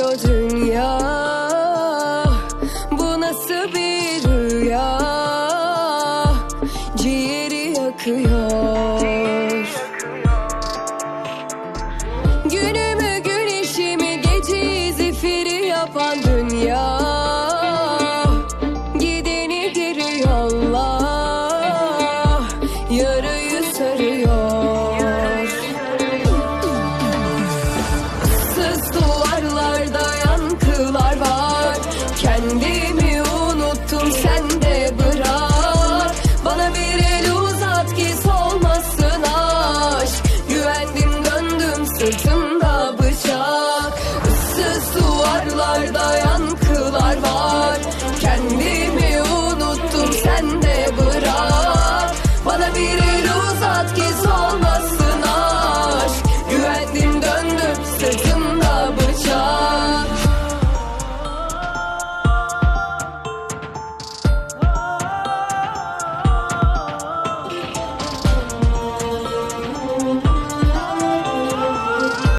geçiyor dünya Bu nasıl bir rüya? Ciğeri yakıyor. Günümü güneşimi geceyi zifiri yapan dünya. Gideni geri yolla. Yarayı sarıyor. yollarda